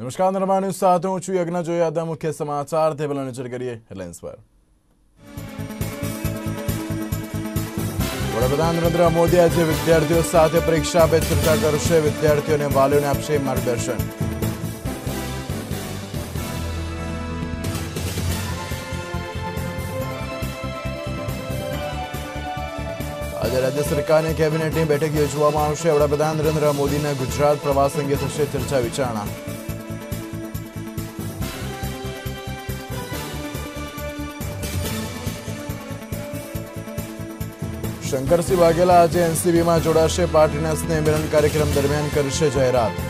નમસ્કાર, નિર્માણ. ન્યૂઝ સાથે હું છું યજ્ઞ જોઈએ આદા મુખ્ય સમાચાર. તે પહેલા નજર કરીએ હેડલાઇન્સ પર. વડાપ્રધાન નરેન્દ્ર મોદી આજે વિદ્યાર્થીઓ સાથે પરીક્ષા પે ચર્ચા કરશે. વિદ્યાર્થીઓને વાલીઓને આપશે માર્ગદર્શન. આજે રાજ્ય સરકારની કેબિનેટની બેઠક યોજવામાં આવશે. વડાપ્રધાન નરેન્દ્ર મોદીના ગુજરાત પ્રવાસ અંગે થશે ચર્ચા વિચારણા. શંકરસિંહ વાઘેલા આજે એનસીબીમાં જોડાશે. પાર્ટીના સ્નેહ કાર્યક્રમ દરમિયાન કરશે જાહેરાત.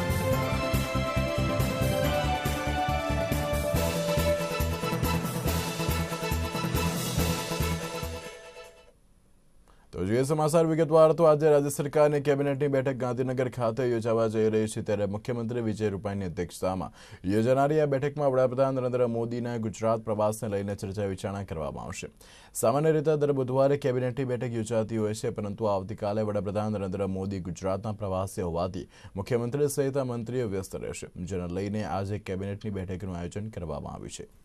જોઈએ. સમાચાર વિગતવાર તો આજે રાજ્ય સરકારની કેબિનેટની બેઠક ગાંધીનગર ખાતે યોજાવા જઈ રહી છે ત્યારે મુખ્યમંત્રી વિજય રૂપાણીની અધ્યક્ષતામાં યોજાનારી આ બેઠકમાં વડાપ્રધાન નરેન્દ્ર મોદીના ગુજરાત પ્રવાસને લઈને ચર્ચા વિચારણા કરવામાં આવશે. સામાન્ય રીતે દર બુધવારે કેબિનેટની બેઠક યોજાતી હોય છે, પરંતુ આવતીકાલે વડાપ્રધાન નરેન્દ્ર મોદી ગુજરાતના પ્રવાસે હોવાથી મુખ્યમંત્રી સહિત મંત્રીઓ વ્યસ્ત રહેશે, જેને લઈને આજે કેબિનેટની બેઠકનું આયોજન કરવામાં આવ્યું છે.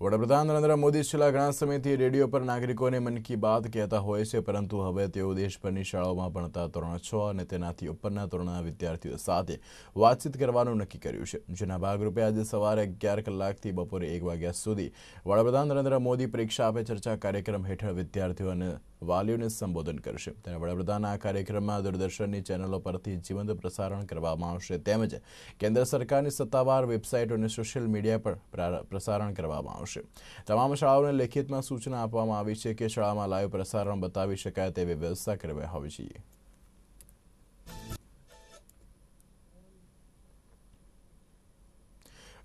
વડાપ્રધાન નરેન્દ્ર મોદી છેલ્લા ઘણા સમયથી રેડિયો પર નાગરિકોને મન કી બાત કહેતા હોય છે, પરંતુ હવે તેઓ દેશભરની શાળાઓમાં ભણતા ધોરણ છ અને તેનાથી ઉપરના ધોરણના વિદ્યાર્થીઓ સાથે વાતચીત કરવાનું નક્કી કર્યું છે. જેના ભાગરૂપે આજે સવારે અગિયાર કલાકથી બપોરે એક વાગ્યા સુધી વડાપ્રધાન નરેન્દ્ર મોદી પરીક્ષા આપે ચર્ચા કાર્યક્રમ હેઠળ વિદ્યાર્થીઓ અને વાલીઓને સંબોધન કરશે. ત્યારે વડાપ્રધાન આ કાર્યક્રમમાં દૂરદર્શનની ચેનલો પરથી જીવંત પ્રસારણ કરવામાં આવશે. તેમજ કેન્દ્ર સરકારની સત્તાવાર વેબસાઇટ અને સોશિયલ મીડિયા પર, પ્રસારણ કરવામાં આવશે. તમામ શાળાઓને લેખિતમાં સૂચના આપવામાં આવી છે કે શાળામાં લાઈવ પ્રસારણ બતાવી શકાય તેવી વ્યવસ્થા કરવી હોવી જોઈએ.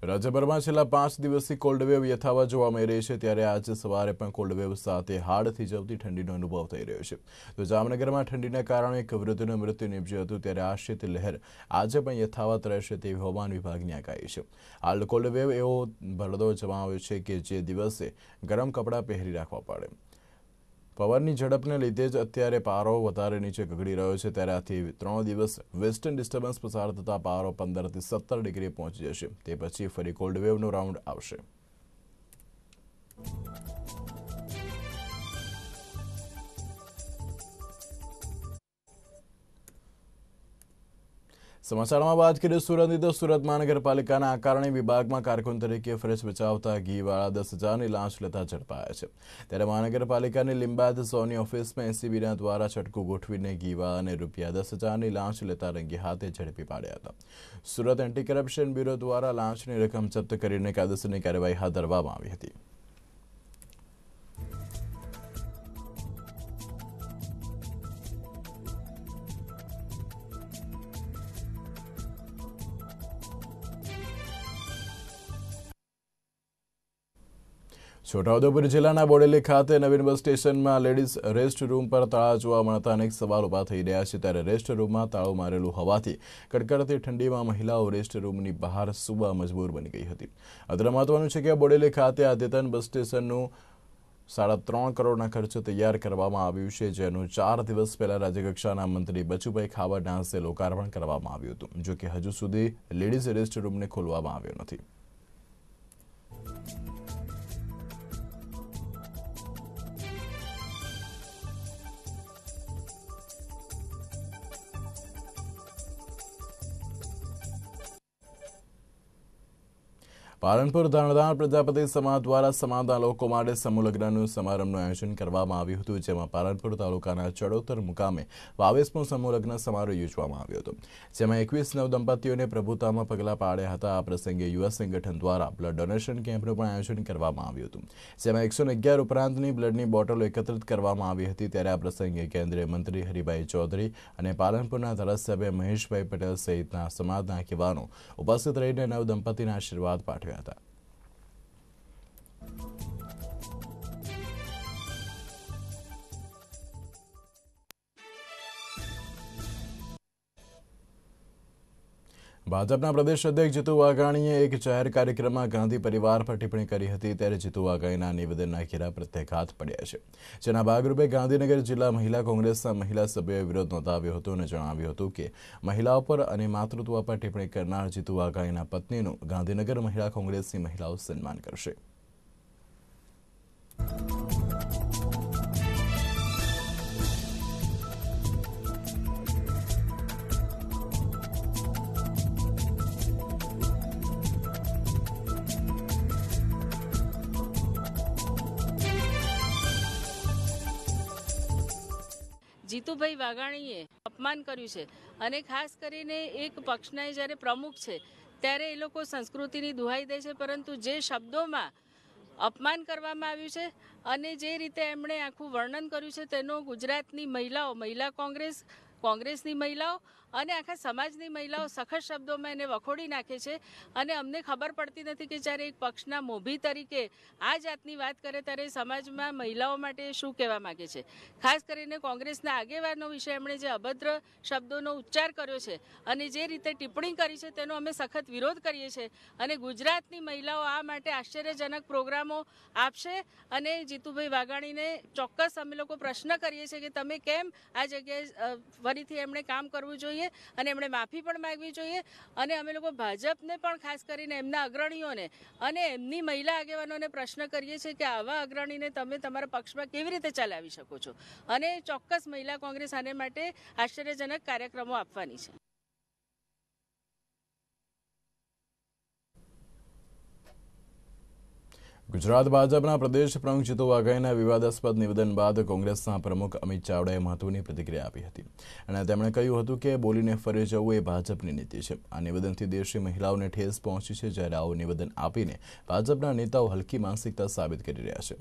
રાજ્યભરમાં છેલ્લા પાંચ દિવસથી કોલ્ડવેવ યથાવત જોવા મળી રહી છે, ત્યારે આજે સવારે પણ કોલ્ડવેવ સાથે હાડથી જવતી ઠંડીનો અનુભવ થઈ રહ્યો છે. તો જામનગરમાં ઠંડીના કારણે એક વૃદ્ધનું મૃત્યુ નીપજ્યું હતું, ત્યારે આ શીત લહેર આજે પણ યથાવત રહેશે તેવી હવામાન વિભાગની આગાહી છે. હાલ કોલ્ડવેવ એવો ભરડો જમાવ્યો છે કે જે દિવસે ગરમ કપડાં પહેરી રાખવા પડે. પવનની ઝડપને લીધે જ અત્યારે પારો વધારે નીચે ગગડી રહ્યો છે. ત્યારે આથી ત્રણ દિવસ વેસ્ટર્ન ડિસ્ટર્બન્સ પસાર થતા પારો પંદરથી સત્તર ડિગ્રી પહોંચી જશે. તે પછી ફરી કોલ્ડ વેવનો રાઉન્ડ આવશે. સમાચારમાં વાત કરીએ સુરતની તો સુરત મહાનગરપાલિકાના આકારણી વિભાગમાં કારકુન તરીકે ફરજ બચાવતા ઘીવાળા દસ હજારની લાંચ લેતા ઝડપાયા છે. ત્યારે મહાનગરપાલિકાની લીંબાદ ઝોનની ઓફિસમાં એસીબીના દ્વારા છટકું ગોઠવીને ઘીવાળાને રૂપિયા દસ હજારની લાંચ લેતા રંગે હાથે ઝડપી પાડ્યા હતા. સુરત એન્ટી કરપ્શન બ્યુરો દ્વારા લાંચની રકમ જપ્ત કરીને કાયદેસરની કાર્યવાહી હાથ ધરવામાં આવી હતી. છોટાઉદેપુર જિલ્લાના બોડેલી ખાતે નવીન બસ સ્ટેશનમાં લેડીઝ રેસ્ટ રૂમ પર તાળા જોવા મળતા અનેક સવાલ ઊભા થઈ રહ્યા છે. ત્યારે રેસ્ટ રૂમમાં તાળું મારેલું હોવાથી કડકડતી ઠંડીમાં મહિલાઓ રેસ્ટ રૂમની બહાર સુવા મજબૂર બની ગઈ હતી. અત્રે મહત્વનું છે કે બોડેલી ખાતે અદ્યતન બસ સ્ટેશનનું સાડા ત્રણ કરોડના ખર્ચે તૈયાર કરવામાં આવ્યું છે, જેનું ચાર દિવસ પહેલા રાજ્યકક્ષાના મંત્રી બચુભાઈ ખાબડના હસ્તે લોકાર્પણ કરવામાં આવ્યું હતું, જોકે હજુ સુધી લેડીઝ રેસ્ટ રૂમને ખોલવામાં આવ્યો નથી. પાલનપુર ધાણદાર પ્રજાપતિ સમાજ દ્વારા સમાજના લોકો માટે સમૂહ સમારંભનું આયોજન કરવામાં આવ્યું હતું, જેમાં પાલનપુર તાલુકાના ચડોતર મુકામે બાવીસમો સમૂહ સમારોહ યોજવામાં આવ્યો હતો. જેમાં એકવીસ નવ દંપતીઓને પ્રભુતામાં પગલાં પાડ્યા હતા. આ પ્રસંગે યુવા સંગઠન દ્વારા બ્લડ ડોનેશન કેમ્પનું પણ આયોજન કરવામાં આવ્યું હતું. જેમાં એકસો અગિયાર ઉપરાંતની બ્લડની બોટલો એકત્રિત કરવામાં આવી હતી. ત્યારે આ પ્રસંગે કેન્દ્રીય મંત્રી હરિભાઈ ચૌધરી અને પાલનપુરના ધારાસભ્ય મહેશભાઈ પટેલ સહિતના સમાજના આગેવાનો ઉપસ્થિત રહીને નવ દંપતીના આશીર્વાદ પાઠવ્યા હતા ભાજપના પ્રદેશ અધ્યક્ષ જીતુ વાઘાણીએ એક જાહેર કાર્યક્રમમાં ગાંધી પરિવાર પર ટિપ્પણી કરી હતી ત્યારે જીતુ વાઘાણીના નિવેદનના ઘેરા પ્રત્યાઘાત પડ્યા છે. જેના ભાગરૂપે ગાંધીનગર જિલ્લા મહિલા કોંગ્રેસના મહિલા સભ્યોએ વિરોધ નોંધાવ્યો હતો અને જણાવ્યું હતું કે મહિલાઓ પર અને માતૃત્વ પર ટિપ્પણી કરનાર જીતુ વાઘાણીના પત્નીનું ગાંધીનગર મહિલા કોંગ્રેસની મહિલાઓ સન્માન કરશે. જીતુભાઈ વાઘાણીએ અપમાન કર્યું છે અને ખાસ કરીને એક પક્ષના જ્યારે પ્રમુખ છે, ત્યારે એ લોકો સંસ્કૃતિની દુહાઈ દે છે, પરંતુ જે શબ્દોમાં અપમાન કરવામાં આવ્યું છે અને જે રીતે એમણે આખું વર્ણન કર્યું છે, તેનો ગુજરાતની મહિલાઓ, મહિલા કોંગ્રેસ કોંગ્રેસની મહિલાઓ અને આખા સમાજની મહિલાઓ સખત શબ્દોમાં એને વખોડી નાખે છે. અને અમને ખબર પડતી નથી કે જ્યારે એક પક્ષના મોભી તરીકે આ જાતની વાત કરે ત્યારે સમાજમાં મહિલાઓ માટે શું કહેવા માગે છે? ખાસ કરીને કોંગ્રેસના આગેવાનો વિશે એમણે જે અભદ્ર શબ્દોનો ઉચ્ચાર કર્યો છે અને જે રીતે ટિપ્પણી કરી છે તેનો અમે સખત વિરોધ કરીએ છીએ. અને ગુજરાતની મહિલાઓ આ માટે આશ્ચર્યજનક પ્રોગ્રામો આપશે અને જીતુભાઈ વાઘાણીને ચોક્કસ અમે લોકો પ્રશ્ન કરીએ છીએ કે તમે કેમ આ જગ્યાએ ફરીથી એમણે કામ કરવું જોઈએ અને એમણે માફી પણ માંગવી જોઈએ. અને અમે લોકો ભાજપને પણ ખાસ કરીને એમના અગ્રણીઓને અને એમની મહિલા આગેવાનોને પ્રશ્ન કરીએ છીએ કે આવા અગ્રણીને તમે તમારા પક્ષમાં કેવી રીતે ચલાવી શકો છો? અને ચોક્કસ મહિલા કોંગ્રેસ આને માટે આશ્ચર્યજનક કાર્યક્રમો આપવાની છે. ગુજરાત ભાજપના પ્રદેશ પ્રમુખ જીતુ વાઘાઈના વિવાદાસ્પદ નિવેદન બાદ કોંગ્રેસના પ્રમુખ અમિત ચાવડાએ મહત્વની પ્રતિક્રિયા આપી હતી. અને તેમણે કહ્યું હતું કે બોલીને ફરી જવું એ ભાજપની નીતિ છે. આ નિવેદનથી દેશની મહિલાઓને ઠેસ પહોંચી છે જ્યારે આવું નિવેદન આપીને ભાજપના નેતાઓ હલકી માનસિકતા સાબિત કરી રહ્યા છે.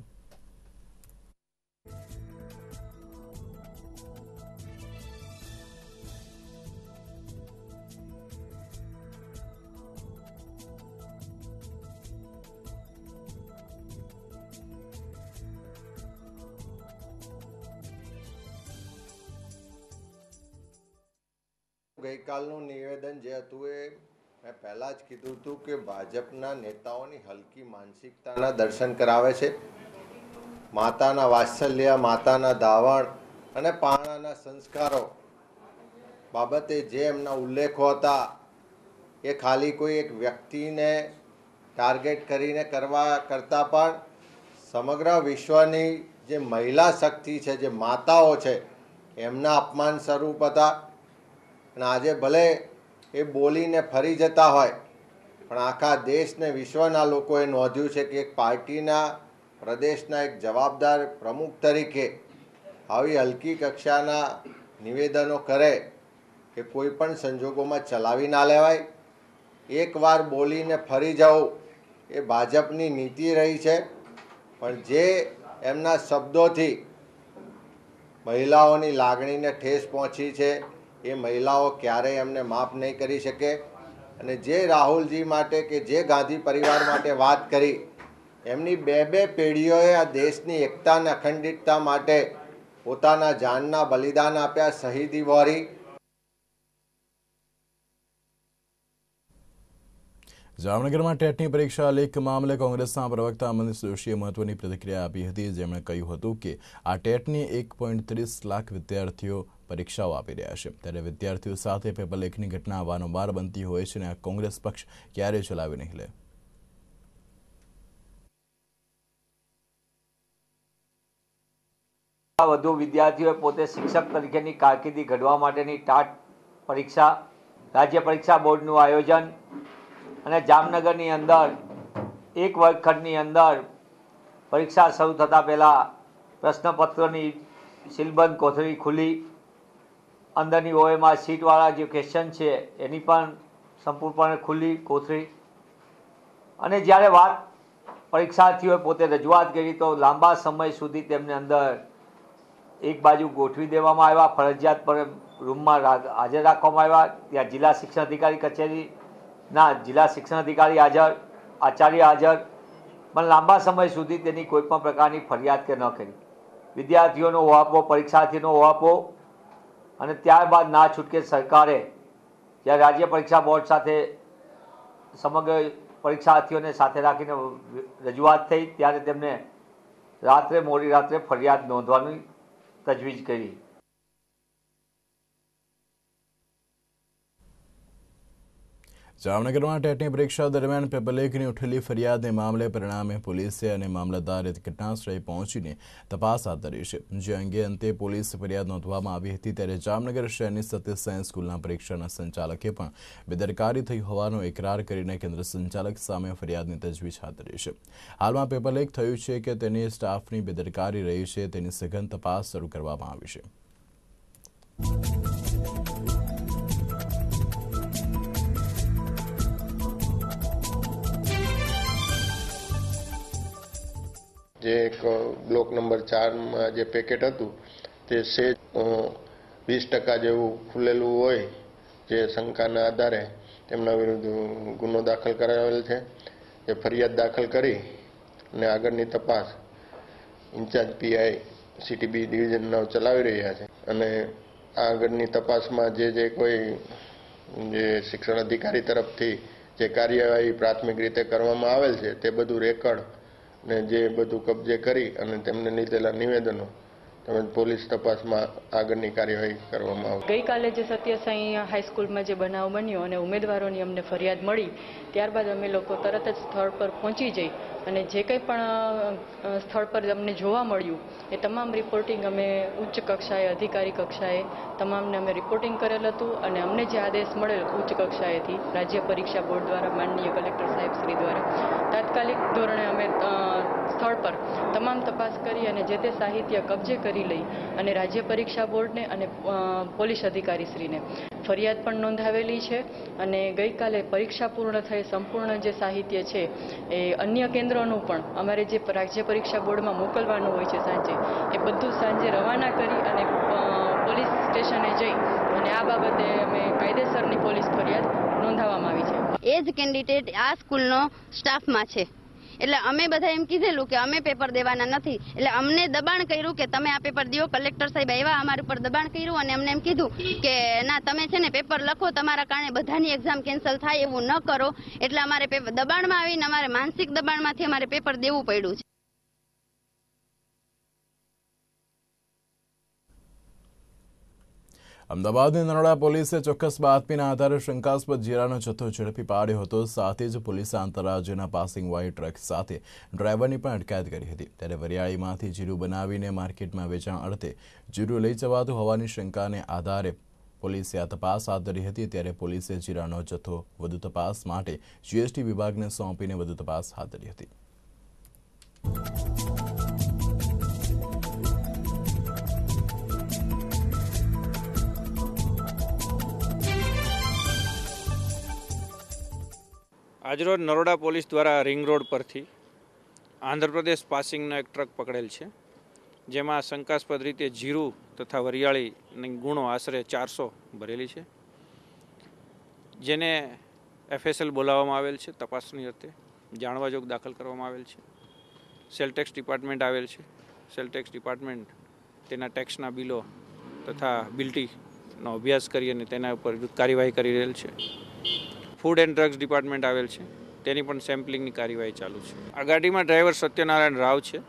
ગઈકાલનું નિવેદન જે હતું એ મેં પહેલાં જ કીધું હતું કે ભાજપના નેતાઓની હલકી માનસિકતાના દર્શન કરાવે છે. માતાના વાત્સલ્ય, માતાના ધાવણ અને પાણાના સંસ્કારો બાબતે જે એમના ઉલ્લેખો હતા એ ખાલી કોઈ એક વ્યક્તિને ટાર્ગેટ કરીને કરવા કરતાં પણ સમગ્ર વિશ્વની જે મહિલા શક્તિ છે, જે માતાઓ છે, એમના અપમાન સ્વરૂપ હતા. અને આજે ભલે એ બોલીને ફરી જતા હોય, પણ આખા દેશને વિશ્વના લોકોએ નોંધ્યું છે કે એક પાર્ટીના પ્રદેશના એક જવાબદાર પ્રમુખ તરીકે આવી હલકી કક્ષાના નિવેદનો કરે કે કોઈ પણ સંજોગોમાં ચલાવી ના લેવાય. એકવાર બોલીને ફરી જવું એ ભાજપની નીતિ રહી છે, પણ જે એમના શબ્દોથી મહિલાઓની લાગણીને ઠેસ પહોંચી છે એ મહિલાઓ ક્યારેય એમને માફ નહીં કરી શકે. અને જે રાહુલજી માટે કે જે ગાંધી પરિવાર માટે વાત કરી, એમની બે બે પેઢીઓએ આ દેશની એકતા અને અખંડિતતા માટે પોતાના જાનના બલિદાન આપ્યા શહીદી વોરી. જામનગરમાં ટેટની પરીક્ષા લેખ મામલે કોંગ્રેસના પ્રવક્તા મનીષ જોશીએ મહત્વની પ્રતિક્રિયા આપી હતી. જેમણે કહ્યું હતું કે આ ટેટની એક લાખ વિદ્યાર્થીઓ પરીક્ષાઓ આપી રહ્યા છે. ત્યારે વિદ્યાર્થીઓ સાથે પેપર લીકની ઘટના વારંવાર બનતી હોય છે અને આ કોંગ્રેસ પક્ષ ક્યારેય ચલાવી નહીં લે. વધુ વિદ્યાર્થીઓએ પોતે શિક્ષક તરીકેની કારકિર્દી ઘડવા માટેની ટાટ પરીક્ષા, રાજ્ય પરીક્ષા બોર્ડનું આયોજન અને જામનગરની અંદર, એક વર્ગખંડની અંદર પરીક્ષા શરૂ થતાં પહેલાં પ્રશ્નપત્રોની સીલબંધ કોથળી ખુલી. અંદરની ઓએમાં સીટવાળા જે ક્વેશ્ચન છે, એની પણ સંપૂર્ણપણે ખુલ્લી કોથળી. અને જ્યારે વાત પરીક્ષાર્થીઓએ પોતે રજૂઆત કરી, તો લાંબા સમય સુધી તેમને અંદર એક બાજુ ગોઠવી દેવામાં આવ્યા. ફરજિયાત પર રૂમમાં હાજર રાખવામાં આવ્યા. ત્યાં જિલ્લા શિક્ષણ અધિકારી કચેરીના જિલ્લા શિક્ષણ અધિકારી હાજર, આચાર્ય હાજર. પણ લાંબા સમય સુધી તેની કોઈ પણ પ્રકારની ફરિયાદ કે ન કરી. વિદ્યાર્થીઓનો ઓહાપો, પરીક્ષાર્થીનો ઓહાપો અને ત્યારબાદ ના છૂટકે સરકારે જ્યારે રાજ્ય પરીક્ષા બોર્ડ સાથે સમગ્ર પરીક્ષાર્થીઓને સાથે રાખીને રજૂઆત થઈ, ત્યારે તેમને રાત્રે, મોડી રાત્રે ફરિયાદ નોંધવાની તજવીજ કરી. જામનગરમાં ટેટની પરીક્ષા દરમિયાન પેપર ઉઠેલી ફરિયાદને મામલે પરિણામે પોલીસે અને મામલતદારે ઘટનાસ્થળે પહોંચીને તપાસ હાથ ધરી છે. જે અંગે અંતે પોલીસ ફરિયાદ નોંધવામાં આવી હતી ત્યારે જામનગર શહેરની સત્ય સાયન્સ સ્કૂલના પરીક્ષાના સંચાલકે પણ બેદરકારી થઈ હોવાનો એકરાર કરીને કેન્દ્ર સંચાલક સામે ફરિયાદની તજવીજ હાથ ધરી છે. હાલમાં પેપર થયું છે કે તેની સ્ટાફની બેદરકારી રહી છે, તેની સઘન તપાસ શરૂ કરવામાં આવી છે. જે એક બ્લોક નંબર ચારમાં જે પેકેટ હતું, તે સેજ વીસ ટકા જેવું ખુલેલું હોય, જે શંકાના આધારે તેમના વિરુદ્ધ ગુનો દાખલ કરાવેલ છે. જે ફરિયાદ દાખલ કરી અને આગળની તપાસ ઇન્ચાર્જ પીઆઈ સીટીબી ડિવિઝનના ચલાવી રહ્યા છે. અને આગળની તપાસમાં જે જે કોઈ, જે શિક્ષણ અધિકારી તરફથી જે કાર્યવાહી પ્રાથમિક રીતે કરવામાં આવેલ છે, તે બધું રેકર્ડ ને જે બધું કબજે કરી અને તેમને લીધેલા નિવેદનો તેમજ પોલીસ તપાસમાં આગળની કાર્યવાહી કરવામાં આવશે. ગઈકાલે જે સત્યસાઈ હાઈસ્કૂલમાં જે બનાવ બન્યો અને ઉમેદવારોની અમને ફરિયાદ મળી, ત્યારબાદ અમે લોકો તરત જ સ્થળ પર પહોંચી જઈ અને જે કંઈ પણ સ્થળ પર અમને જોવા મળ્યું, એ તમામ રિપોર્ટિંગ અમે ઉચ્ચ કક્ષાએ, અધિકારી કક્ષાએ તમામને અમે રિપોર્ટિંગ કરેલ હતું અને અમને જે આદેશ મળેલ ઉચ્ચ કક્ષાએથી રાજ્ય પરીક્ષા બોર્ડ દ્વારા માનનીય કલેક્ટર સાહેબ શ્રી દ્વારા. તાત્કાલિક ધોરણે અમે સ્થળ પર તમામ તપાસ કરી અને જે તે સાહિત્ય કબજે કરી લઈ અને રાજ્ય પરીક્ષા બોર્ડને અને પોલીસ અધિકારીશ્રીને. ફરિયાદ પણ નોંધાવેલી છે અને ગઈકાલે પરીક્ષા પૂર્ણ થઈ, સંપૂર્ણ જે સાહિત્ય છે એ અન્ય કેન્દ્રોનું પણ અમારે જે રાજ્ય પરીક્ષા બોર્ડમાં મોકલવાનું હોય છે સાંજે, એ બધું સાંજે રવાના કરી અને પોલીસ સ્ટેશને જઈ અને આ બાબતે અમે કાયદેસરની પોલીસ ફરિયાદ નોંધાવવામાં આવી છે. એ જ કેન્ડિડેટ આ સ્કૂલનો સ્ટાફમાં છે. એટલે અમે બધા એમ કીધેલું કે અમે પેપર દેવાના નથી. એટલે અમને દબાણ કર્યું કે તમે આ પેપર દો. કલેક્ટર સાહેબ આવ્યા, અમારા ઉપર દબાણ કર્યું અને અમને એમ કીધું કે, ના, તમે છે ને પેપર લખો, તમારા કારણે બધાની એક્ઝામ કેન્સલ થાય એવું ન કરો. એટલે અમારે દબાણમાં આવીને અમારે માનસિક દબાણમાંથી અમારે પેપર દેવું પડ્યું છે. અમદાવાદની નરોડા પોલીસે ચોક્કસ બાતમીના આધારે શંકાસ્પદ જીરાનો જથ્થો ઝડપી પાડ્યો હતો. સાથે જ પોલીસે આંતરરાજ્યના પાસિંગ વાળી ટ્રક સાથે ડ્રાઈવરની પણ અટકાયત કરી હતી. ત્યારે વરિયાળીમાંથી જીરું બનાવીને માર્કેટમાં વેચાણ અર્થે જીરું લઈ જવાતું હોવાની શંકાને આધારે પોલીસે આ તપાસ હાથ ધરી હતી. ત્યારે પોલીસે જીરાનો જથ્થો વધુ તપાસ માટે જીએસટી વિભાગને સોંપીને વધુ તપાસ હાથ ધરી હતી. આજરોજ નરોડા પોલીસ દ્વારા રિંગ રોડ પરથી આંધ્રપ્રદેશ પાસિંગનો એક ટ્રક પકડેલ છે, જેમાં શંકાસ્પદ રીતે જીરું તથા વરિયાળીની ગુણો આશરે ચારસો ભરેલી છે. જેને એફએસએલ બોલાવવામાં આવેલ છે, તપાસની અર્થે જાણવા જોગ દાખલ કરવામાં આવેલ છે. સેલટેક્સ ડિપાર્ટમેન્ટ આવેલ છે. સેલટેક્સ ડિપાર્ટમેન્ટ તેના ટેક્સના બિલો તથા બિલ્ટીનો અભ્યાસ કરી અને તેના ઉપર કાર્યવાહી કરી રહેલ છે. ફૂડ એન્ડ ડ્રગ્સ ડિપાર્ટમેન્ટ આવેલ છે. તેની પણ સેમ્પલિંગની કાર્યવાહી ચાલુ છે. આ ગાડીમાં ડ્રાઈવર સત્યનારાયણ રાવ છે,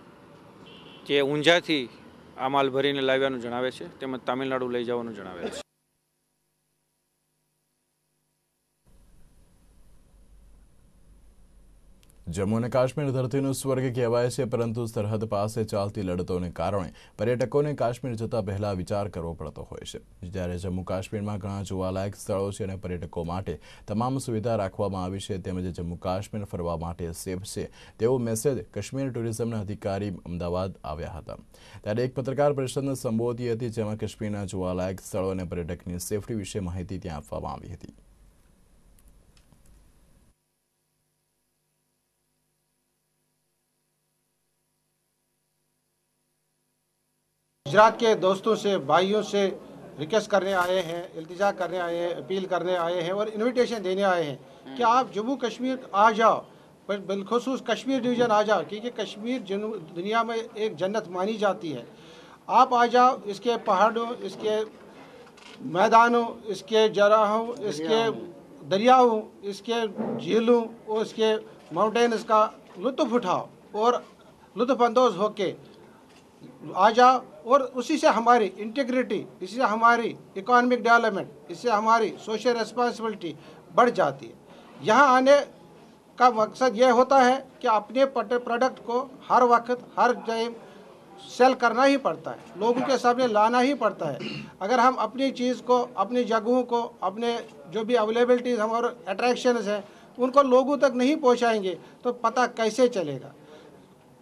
જે ઊંઝાથી આ માલ ભરીને લાવ્યાનું જણાવે છે, તેમજ તામિલનાડુ લઈ જવાનું જણાવે છે. જમ્મુ અને કાશ્મીર ધરતીનું સ્વર્ગ કહેવાય છે, પરંતુ સરહદ પાસે ચાલતી લડતોને કારણે પર્યટકોને કાશ્મીર જતા પહેલા વિચાર કરવો પડતો હોય છે. જ્યારે જમ્મુ કાશ્મીરમાં ઘણા જોવાલાયક સ્થળો છે અને પર્યટકો માટે તમામ સુવિધા રાખવામાં આવી છે, તેમજ જમ્મુ કાશ્મીર ફરવા માટે સેફ છે, તેવો મેસેજ કાશ્મીર ટુરિઝમના અધિકારી અમદાવાદ આવ્યા હતા. ત્યારે એક પત્રકાર પરિષદને સંબોધી હતી, જેમાં કાશ્મીરના જોવાલાયક સ્થળો અને પર્યટકની સેફટી વિશે માહિતી ત્યાં આપવામાં આવી હતી. गुजरात के दोस्तों से भाइयों से रिक्वेस्ट करने आए हैं इल्तिजा करने आए हैं अपील करने आए हैं और इनविटेशन देने आए हैं कि आप जम्मू कश्मीर आ जाओ। पर बिलखसूस कश्मीर डिवीज़न आ जाओ क्योंकि कश्मीर दुनिया में एक जन्नत मानी जाती है। आप आ जाओ इसके पहाड़ों इसके मैदानों इसके जराहों इसके दरियाओं। इसके झीलों और इसके माउंटेन्स का लुत्फ उठाओ और लुत्फानंदोज होके आ जाओ और उसी से हमारी इंटीग्रिटी इसी से हमारी इकोनॉमिक डेवलपमेंट इससे हमारी सोशल रिस्पॉन्सिबिलिटी बढ़ जाती है। यहाँ आने का मकसद यह होता है कि अपने प्रोडक्ट को हर वक्त, हर टाइम सेल करना ही पड़ता है, लोगों के सामने लाना ही पड़ता है। अगर हम अपनी चीज़ को, अपनी जगहों को, अपने जो भी अवेलेबिलिटीज हमारे अट्रैक्शंस हैं, उनको लोगों तक नहीं पहुंचाएँगे तो पता कैसे चलेगा?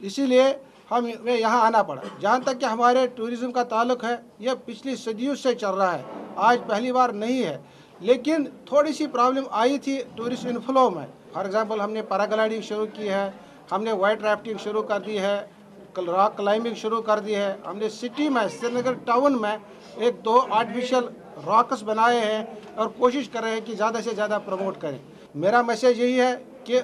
इसीलिए हम यहाँ आना पड़ा। जहाँ तक कि हमारे टूरिज़्म का ताल्लुक है, यह पिछली सदियों से चल रहा है। आज पहली बार नहीं है, लेकिन थोड़ी सी प्रॉब्लम आई थी टूरिस्ट इनफ्लो में। फॉर एग्जांपल हमने पैराग्लाइडिंग शुरू की है, हमने वाइट राफ्टिंग शुरू कर दी है रॉक क्लाइंबिंग शुरू कर दी है। हमने सिटी में, श्रीनगर टाउन में एक दो आर्टिफिशियल रॉक्स बनाए हैं और कोशिश कर रहे हैं कि ज़्यादा से ज़्यादा प्रमोट करें। मेरा मैसेज यही है कि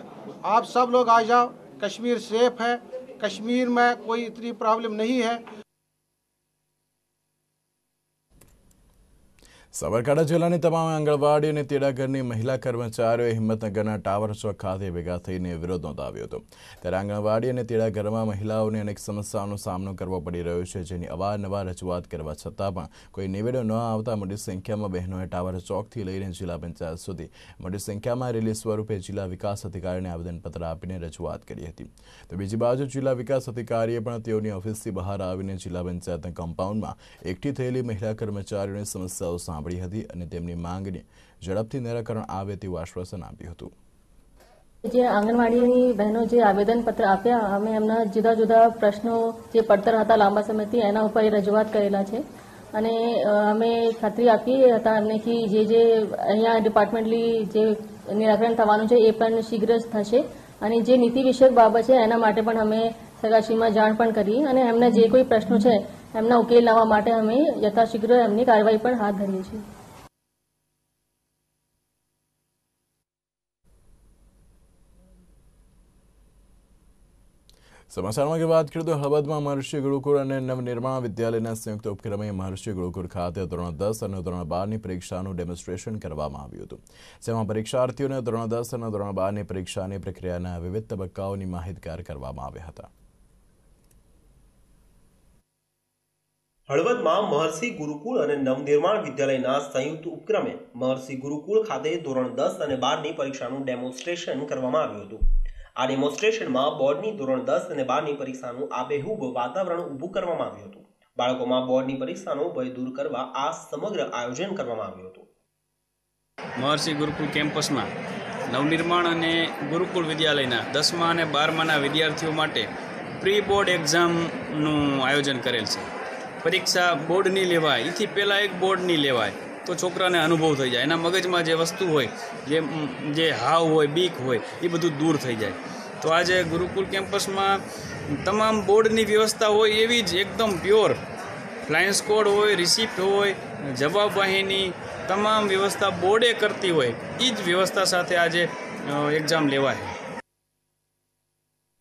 आप सब लोग आ जाओ, कश्मीर सेफ़ है कश्मीर में कोई इतनी प्रॉब्लम नहीं है સાબરકાંઠા જિલ્લાની તમામ આંગણવાડી અને તેડાગરની મહિલા કર્મચારીઓએ હિંમતનગરના ટાવર ચોક ખાતે ભેગા થઈને વિરોધ નોંધાવ્યો હતો. ત્યારે આંગણવાડી અને તેડાગરમાં મહિલાઓને અનેક સમસ્યાઓનો સામનો કરવો પડી રહ્યો છે, જેની અવારનવાર રજૂઆત કરવા છતાં પણ કોઈ નિવેડો ન આવતા મોટી સંખ્યામાં બહેનોએ ટાવર ચોકથી લઈને જિલ્લા પંચાયત સુધી મોટી સંખ્યામાં રેલી સ્વરૂપે જિલ્લા વિકાસ અધિકારીને આવેદનપત્ર આપીને રજૂઆત કરી હતી. તો બીજી બાજુ જિલ્લા વિકાસ અધિકારીએ પણ તેઓની ઓફિસથી બહાર આવીને જિલ્લા પંચાયતના કમ્પાઉન્ડમાં એકઠી થયેલી મહિલા કર્મચારીઓની સમસ્યાઓ સાંભળી સાંભળી હતી અને તેમની માંગને ઝડપથી નિરાકરણ આવે તેવું આશ્વાસન આપ્યું હતું. જે આંગણવાડીની બહેનો જે આવેદનપત્ર આપ્યા, અમે એમના જુદા જુદા પ્રશ્નો જે પડતર હતા લાંબા સમયથી, એના ઉપર રજૂઆત કરેલા છે. અને અમે ખાતરી આપી હતા એમને કે જે જે અહીંયા ડિપાર્ટમેન્ટલી જે નિરાકરણ થવાનું છે એ પણ શીઘ્ર જ થશે. અને જે નીતિ વિષયક બાબત છે, એના માટે પણ અમે સગાશીમાં જાણ પણ કરી. અને એમના જે કોઈ પ્રશ્નો છે એમના ઉકેલ લાવવા માટે અમે યથાશીઘ્ર એમની કાર્યવાહી પણ હાથ ધરીએ છીએ. સમાચારમાં કે વાત કરીએ તો હળવદમાં મહર્ષિ ગુરુકુળ અને નવનિર્માણ વિદ્યાલયના સંયુક્ત ઉપક્રમે મહર્ષિ ગુરુકુળ ખાતે ધોરણ દસ અને ધોરણ બારની પરીક્ષાનું ડેમોન્સ્ટ્રેશન કરવામાં આવ્યું હતું. જેમાં પરીક્ષાર્થીઓને ધોરણ દસ અને ધોરણ બારની પરીક્ષાની પ્રક્રિયાના વિવિધ તબક્કાઓની માહિતગાર કરવામાં આવ્યા હતા. હળવદમાં મહર્ષિ ગુરુકુળ અને નવનિર્માણ વિદ્યાલયના સંયુક્ત ઉપક્રમે મહર્ષિ ગુરુકુળ ખાતે ધોરણ દસ અને બારની પરીક્ષાનું ડેમોન્સ્ટ્રેશન કરવામાં આવ્યું હતું. આ ડેમોન્સ્ટ્રેશનમાં બોર્ડની ધોરણ દસ અને બારની પરીક્ષાનું આબેહૂબ વાતાવરણ ઊભું કરવામાં આવ્યું હતું. બાળકોમાં બોર્ડની પરીક્ષાનો ભય દૂર કરવા આ સમગ્ર આયોજન કરવામાં આવ્યું હતું. મહર્ષિ ગુરુકુળ કેમ્પસમાં નવનિર્માણ અને ગુરુકુળ વિદ્યાલયના દસમા અને બારમાના વિદ્યાર્થીઓ માટે પ્રી બોર્ડ એક્ઝામનું આયોજન કરેલ છે. પરીક્ષા બોર્ડની લેવાય. એથી પહેલાં એક બોર્ડની લેવાય. તો છોકરાને અનુભવ થઈ જાય. એના મગજમાં જે વસ્તુ હોય, જે જે હાવ હોય, બીક હોય એ બધું દૂર થઈ જાય. તો આજે ગુરુકુલ કેમ્પસમાં તમામ બોર્ડની વ્યવસ્થા હોય એવી જ એકદમ પ્યોર. ફ્લાયન્સ કોડ હોય રિસિપ્ટ હોય, જવાબ વાહિની, તમામ વ્યવસ્થા બોર્ડે કરતી હોય. એ જ વ્યવસ્થા સાથે આજે એક્ઝામ લેવાય.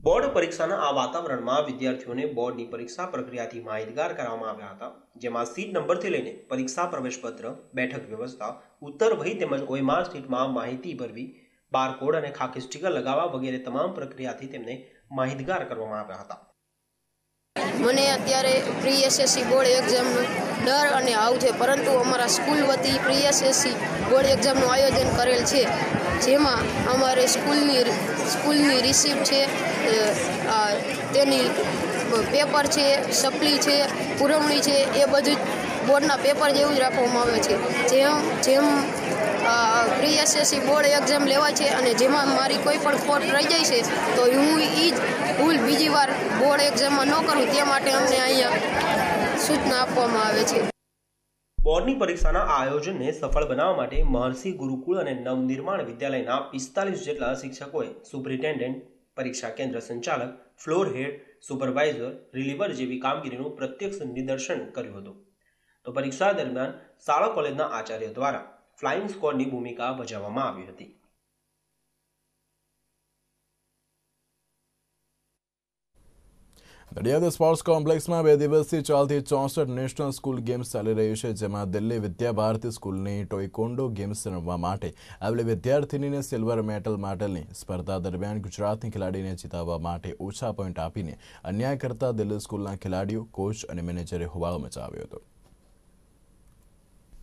બોર્ડ પરીક્ષાના આ વાતાવરણમાં વિદ્યાર્થીઓને બોર્ડની પરીક્ષા પ્રક્રિયાથી માહિતગાર કરવામાં આવ્યા હતા, જેમાં સીટ નંબરથી લઈને પરીક્ષા પ્રવેશપત્ર, બેઠક વ્યવસ્થા, ઉત્તર વહી તેમજ ઓએમઆર સીટમાં માહિતી ભરવી, બારકોડ અને ખાકી સ્ટીકર લગાવવા વગેરે તમામ પ્રક્રિયાથી તેમને માહિતગાર કરવામાં આવ્યા હતા. મને અત્યારે પ્રી એસએસસી બોર્ડ એક્ઝામનો ડર અને હાવ છે, પરંતુ અમારા સ્કૂલ વતી પ્રી એસએસસી બોર્ડ એક્ઝામનું આયોજન કરેલ છે, જેમાં અમારે સ્કૂલની સ્કૂલની રિસિપ્ટ છે તેની પેપર છે, સપ્લી છે, પુરવણી છે, એ બધું બોર્ડના પેપર જેવું જ રાખવામાં આવે છે. જેમ જેમ પ્રી એસએસસી બોર્ડ એક્ઝામ લેવાય છે અને જેમાં મારી કોઈ પણ ખોટ રહી જાય છે, તો હું એ જ ભૂલ બીજી વાર બોર્ડ એક્ઝામમાં ન કરું તે માટે અમને અહીંયા સૂચના આપવામાં આવે છે. બોર્ડની પરીક્ષાના આયોજનને સફળ બનાવવા માટે મહર્ષિ ગુરુકુળ અને નવનિર્માણ વિદ્યાલયના પિસ્તાલીસ જેટલા શિક્ષકોએ સુપ્રિન્ટેન્ડન્ટ પરીક્ષા કેન્દ્ર સંચાલક, ફ્લોર હેડ, સુપરવાઇઝર, રિલીવર જેવી કામગીરીનું પ્રત્યક્ષ નિદર્શન કર્યું હતું. તો પરીક્ષા દરમિયાન શાળા કોલેજના આચાર્ય દ્વારા ફ્લાઇંગ સ્કોડની ભૂમિકા ભજવવામાં આવી હતી. નડિયાદ સ્પોર્ટ્સ કોમ્પ્લેક્સમાં બે દિવસથી ચાલતી ચોસઠ નેશનલ સ્કૂલ ગેમ્સ ચાલી રહી છે, જેમાં દિલ્હી વિદ્યાભારતી સ્કૂલની ટોઇકોન્ડો ગેમ્સ રમવા માટે આવેલી વિદ્યાર્થીનીને સિલ્વર મેડલ માટેની સ્પર્ધા દરમિયાન ગુજરાતની ખેલાડીને જીતાવવા માટે ઓછા પોઈન્ટ આપીને અન્યાય કરતા દિલ્હી સ્કૂલના ખેલાડીઓ કોચ અને મેનેજરે હોબાળો મચાવ્યો હતો.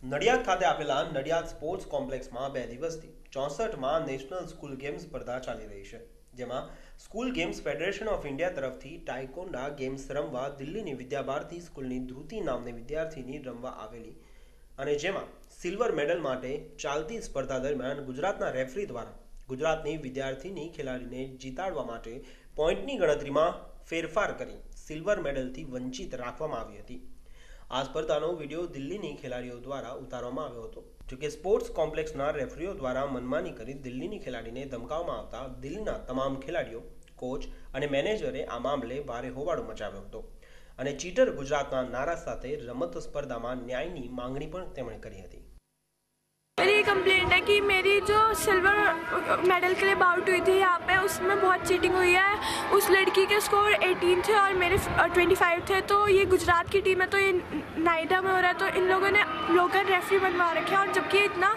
નડિયાદ ખાતે આપેલા નડિયાદ સ્પોર્ટ્સ કોમ્પ્લેક્સમાં બે દિવસથી ચોસઠમાં નેશનલ સ્કૂલ ગેમ્સ સ્પર્ધા ચાલી રહી છે, જેમાં school games federation of India તરફથી ટાઇકોન્ડા ગેમ્સ રમવા દિલ્હીની વિદ્યાભારતી સ્કૂલની ધ્રુતિ નામની વિદ્યાર્થીની રમવા આવેલી. અને જેમાં સિલ્વર મેડલ માટે ચાલતી સ્પર્ધા દરમિયાન ગુજરાતના રેફરી દ્વારા ગુજરાતની વિદ્યાર્થીની ખેલાડીને જીતાડવા માટે પોઈન્ટની ગણતરીમાં ફેરફાર કરી સિલ્વર મેડલથી વંચિત રાખવામાં આવી હતી. આ સ્પર્ધાનો વીડિયો દિલ્હીની ખેલાડીઓ દ્વારા ઉતારવામાં આવ્યો હતો. જોકે સ્પોર્ટ્સ કોમ્પ્લેક્સના રેફરીઓ દ્વારા મનમાની કરી દિલ્હીની ખેલાડીને ધમકાવવામાં આવતા દિલ્હીના તમામ ખેલાડીઓ, કોચ અને મેનેજરે આ મામલે ભારે હોબાળો મચાવ્યો હતો. અને ચીટર ગુજરાતના નારા સાથે રમત સ્પર્ધામાં ન્યાયની માંગણી પણ તેમણે કરી હતી. कंप्लेंट है कि मेरी जो सिल्वर मेडल के लिए बाउट हुई थी यहाँ पे, उसमें बहुत चीटिंग हुई है। उस लड़की के स्कोर 18 थे और मेरे 25 थे। तो ये गुजरात की टीम है तो ये नाइडा में हो रहा है तो इन लोगों ने लोकल रेफरी बनवा रखे हैं। और जबकि इतना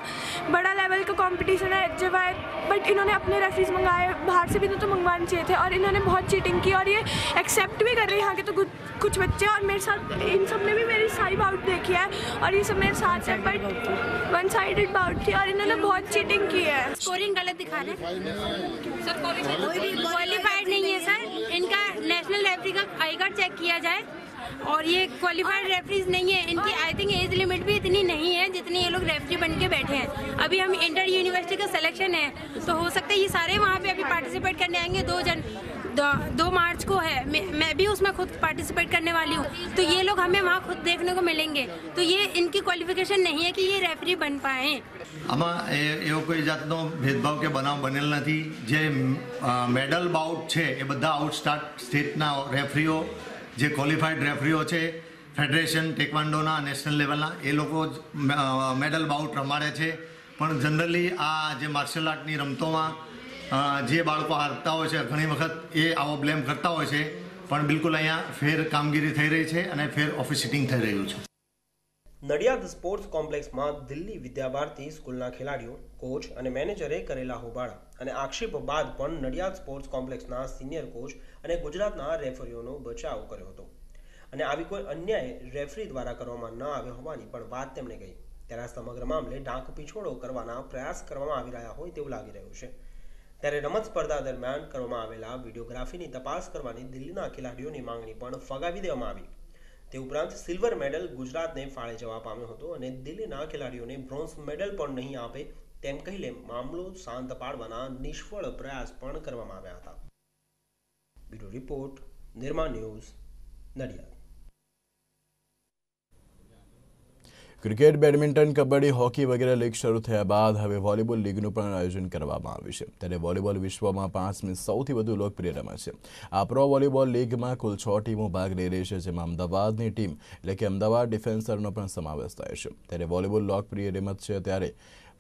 बड़ा लेवल का कंपटीशन है, जब आए बट इन्होंने अपने रेफरीज मंगाए, बाहर से भी तो मंगवाने चाहिए थे। और इन्होंने बहुत चीटिंग की और ये एक्सेप्ट भी कर रहे हैं यहाँ के तो कुछ बच्चे। और मेरे साथ, इन सबने भी मेरी सारी बाउट देखी है। और ये सब मेरे साथ है बट वन साइडेड बाउट थी और इन्होंने बहुत चीटिंग की है स्कोरिंग गलत दिखा रहे सर कोई भी क्वालिफाइड नहीं है सर इनका नेशनल रेफरी का आई कार्ड चेक किया जाए और ये क्वालिफाइड रेफरीज नहीं है इनकी आई थिंक एज लिमिट भी इतनी नहीं है जितनी ये लोग रेफरी बन के बैठे हैं अभी हम इंटर यूनिवर्सिटी का सिलेक्शन है तो हो सकता है ये सारे वहाँ पे अभी पार्टिसिपेट करने आएंगे दो जन दो, दो मार्च को है मैं, मैं भी उसमें खुद पार्टिसिपेट करने वाली हूँ तो ये लोग हमें वहाँ खुद देखने को मिलेंगे तो ये इनकी क्वालिफिकेशन नहीं है कि ये रेफरी बन पाए આમાં એ એવો કોઈ જાતનો ભેદભાવ કે બનાવ બનેલ નથી જે અ, મેડલ બાઉટ છે એ બધા આઉટસ્ટાર્ટ સ્ટેટના રેફરીઓ જે ક્વોલિફાઈડ રેફરીઓ છે ફેડરેશન ટેકવાન્ડોના નેશનલ લેવલના એ લોકો જ મેડલ બાઉટ રમાડે છે. પણ જનરલી આ જે માર્શલ આર્ટની રમતોમાં જે બાળકો હારતા હોય છે, ઘણી વખત એ આવો બ્લેમ કરતા હોય છે. પણ બિલકુલ અહીંયા ફેર કામગીરી થઈ રહી છે અને ફેર ઓફિસ સિટિંગ થઈ રહ્યું છે. નડિયાદ સ્પોર્ટ્સ કોમ્પ્લેક્સમાં દિલ્હી વિદ્યાભારતી સ્કૂલના ખેલાડીઓ કોચ અને મેનેજરે કરેલા હોબાળા અને આક્ષેપ બાદ પણ નડિયાદ સ્પોર્ટ્સ કોમ્પ્લેક્સના સિનિયર કોચ અને ગુજરાતના રેફરીઓનો બચાવ કર્યો હતો. અને આવી કોઈ અન્યાય રેફરી દ્વારા કરવામાં ન આવ્યો હોવાની પણ વાત તેમણે કહી. ત્યારે સમગ્ર મામલે ડાંક પીછોડો કરવાના પ્રયાસ કરવામાં આવી રહ્યા હોય તેવું લાગી રહ્યું છે. ત્યારે રમત સ્પર્ધા દરમિયાન કરવામાં આવેલા વિડીયોગ્રાફીની તપાસ કરવાની દિલ્હીના ખેલાડીઓની માંગણી પણ ફગાવી દેવામાં આવી. તે ઉપરાંત સિલ્વર મેડલ ગુજરાતને ફાળે જવા પામ્યો હતો અને દિલ્હીના ખેલાડીઓને બ્રોન્ઝ મેડલ પણ નહીં આપે તેમ કહીને મામલો શાંત પાડવાના નિષ્ફળ પ્રયાસ પણ કરવામાં આવ્યા હતા. Bureau report Nirma news Nadiad. Cricket, badminton, kabaddi, hockey વગેરે લીગ શરૂ થયા બાદ હવે વોલીબોલ લીગનું પણ આયોજન કરવામાં આવ્યું છે. ત્યારે વોલીબોલ વિશ્વમાં પાંચમી સૌથી વધુ લોકપ્રિય રમત છે. આ પ્રો વોલીબોલ લીગમાં કુલ છ ટીમો ભાગ લઈ રહી છે, જેમાં અમદાવાદની ટીમ એટલે કે અમદાવાદ ડિફેન્સરનો પણ સમાવેશ થાય છે. ત્યારે વોલીબોલ લોકપ્રિય રમત છે ત્યારે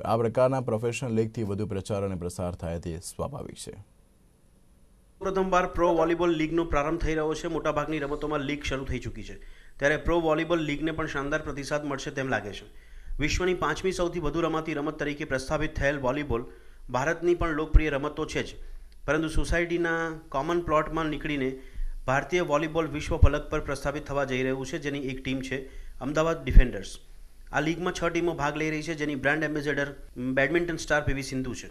આ પ્રકારના પ્રોફેશનલ લીગથી વધુ પ્રચાર અને પ્રસાર થાય તે સ્વાભાવિક છે. પ્રથમવાર પ્રો વોલીબોલ લીગનો પ્રારંભ થઈ રહ્યો છે. મોટાભાગની રમતોમાં લીગ શરૂ થઈ ચૂકી છે. ત્યારે પ્રો વોલીબોલ લીગને પણ શાનદાર પ્રતિસાદ મળશે તેમ લાગે છે. વિશ્વની પાંચમી સૌથી વધુ રમાતી રમત તરીકે પ્રસ્થાપિત થયેલ વોલીબોલ ભારતની પણ લોકપ્રિય રમત છે જ. પરંતુ સોસાયટીના કોમન પ્લોટમાં નીકળીને ભારતીય વોલીબોલ વિશ્વ ફલક પર પ્રસ્થાપિત થવા જઈ રહ્યું છે જેની એક ટીમ છે અમદાવાદ ડિફેન્ડર્સ. આ લીગમાં છ ટીમો ભાગ લઈ રહી છે જેની brand ambassador badminton star PV Sindhu છે.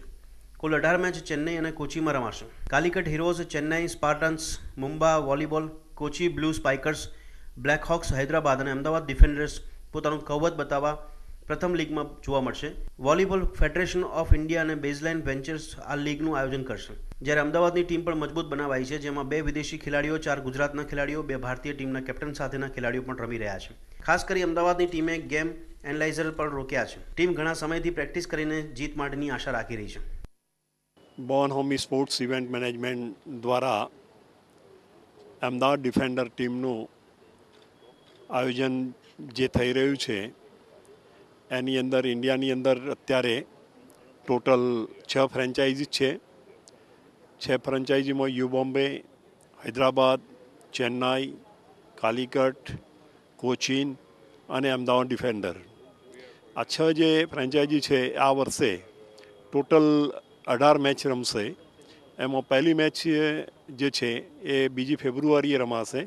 કુલ અઢાર મેચ ચેન્નઈ અને કોચીમાં રમાશે. Calicut Heroes Chennai Spartans, Mumba volleyball, Kochi Blue Spikers Black Hawks Hyderabad અને અમદાવાદ ડિફેન્ડર્સ પોતાનું કવત બતાવવા પ્રથમ લીગમાં જોવા મળશે. વોલીબોલ ફેડરેશન ઓફ ઇન્ડિયા અને બેઝલાઇન વેન્ચર્સ આ લીગનું આયોજન કરશે. જ્યારે અમદાવાદની ટીમ પણ મજબૂત બનાવાઈ છે, જેમાં બે વિદેશી ખેલાડીઓ, ચાર ગુજરાતના ખેલાડીઓ, બે ભારતીય ટીમના કેપ્ટન સાથેના ખેલાડીઓ પણ રમી રહ્યા છે. ખાસ કરી અમદાવાદની ટીમે ગેમ એનાલાઇઝર પણ રોક્યા છે. ટીમ ઘણા સમયથી પ્રેક્ટિસ કરીને જીત માટેની આશા રાખી રહી છે. બોર્ન હોમી સ્પોર્ટ્સ ઇવેન્ટ મેનેજમેન્ટ દ્વારા અમદાવાદ ડિફેન્ડર ટીમનું આયોજન જે થઈ રહ્યું છે, એની અંદર, ઇન્ડિયાની અંદર અત્યારે ટોટલ છ ફ્રેન્ચાઇઝીસ છે. છ ફ્રેન્ચાઇઝીમાં યુ બોમ્બે, હૈદરાબાદ, ચેન્નાઈ, કાલિકટ, કોચીન અને અમદાવાદ ડિફેન્ડર આ છ જે ફ્રેન્ચાઇઝી છે, આ વર્ષે ટોટલ અઢાર મેચ રમશે. એમાં પહેલી મેચ જે છે, એ બીજી ફેબ્રુઆરીએ રમાશે.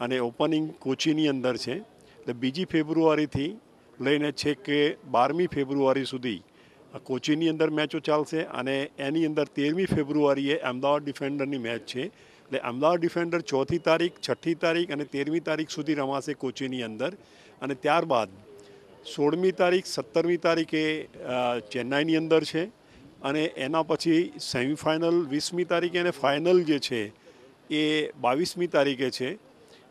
અને ઓપનિંગ કોચીની અંદર છે. એટલે બીજી ફેબ્રુઆરીથી લઈને છે કે બારમી ફેબ્રુઆરી સુધી કોચીની અંદર મેચો ચાલશે અને એની અંદર તેરમી ફેબ્રુઆરીએ અમદાવાદ ડિફેન્ડરની મેચ છે. એટલે અમદાવાદ ડિફેન્ડર ચોથી તારીખ, છઠ્ઠી તારીખ અને તેરમી તારીખ સુધી રમાશે કોચીની અંદર. અને ત્યારબાદ સોળમી તારીખ, સત્તરમી તારીખે ચેન્નાઈની અંદર છે. અને એના પછી સેમિફાઇનલ વીસમી તારીખે અને ફાઇનલ જે છે એ બાવીસમી તારીખે છે.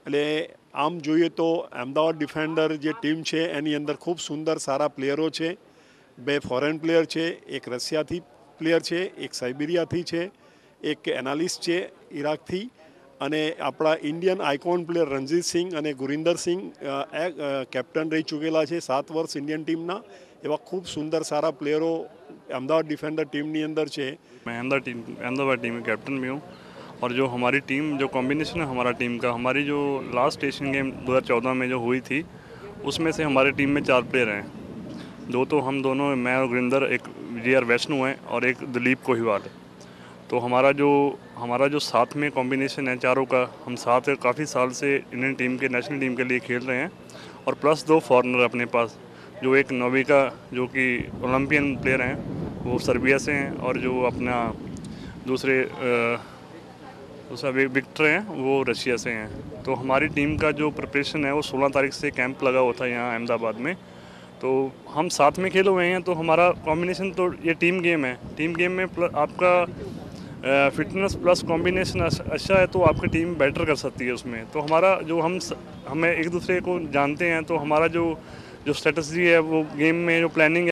એટલે આમ જોઈએ તો અમદાવાદ ડિફેન્ડર જે ટીમ છે, એની અંદર ખૂબ સુંદર સારા પ્લેયરો છે. બે ફોરેન પ્લેયર છે, એક રશિયાથી પ્લેયર છે, એક સાઇબિરિયાથી છે, એક એનાલિસ્ટ છે ઇરાકથી અને આપણા Indian icon player Ranjit Singh અને ગુરિંદર સિંહ કેપ્ટન રહી ચૂકેલા છે સાત વર્ષ ઇન્ડિયન ટીમના એવા ખૂબ સુંદર સારા પ્લેયરો અમદાવાદ ડિફેન્ડર ટીમની અંદર છે. મેં Ahmedabad team Ahmedabad team captain મેં और जो हमारी टीम, जो कॉम्बिनेशन है हमारा टीम का, हमारी जो लास्ट एशियन गेम 2014 में जो हुई थी, उसमें से हमारे टीम में चार प्लेयर हैं। दो तो हम दोनों, मैं और गुरिंदर एक जी आर वैष्णु हैं और एक दिलीप कोहिवाल तो हमारा जो हमारा जो साथ में कॉम्बिनेशन है चारों का, हम साथ काफ़ी साल से इंडियन टीम के नेशनल टीम के लिए खेल रहे हैं और प्लस दो फॉरनर अपने पास, जो एक नोविका जो कि ओलंपियन प्लेयर हैं, वो सर्बिया से हैं और जो अपना दूसरे दूसरा विक्टर हैं, वो रशिया से हैं। तो हमारी टीम का जो प्रिपरेशन है, वो 16 तारीख से कैंप लगा हुआ था यहाँ अहमदाबाद में। तो हम साथ में खेले हुए हैं तो हमारा कॉम्बिनेशन तो ये टीम गेम है। टीम गेम में आपका फिटनेस प्लस कॉम्बिनेशन अच्छा है तो आपकी टीम बेटर कर सकती है उसमें। तो हमारा जो हम हमें एक दूसरे को जानते हैं तो हमारा जो जो स्ट्रेटजी है, वो गेम में जो प्लानिंग है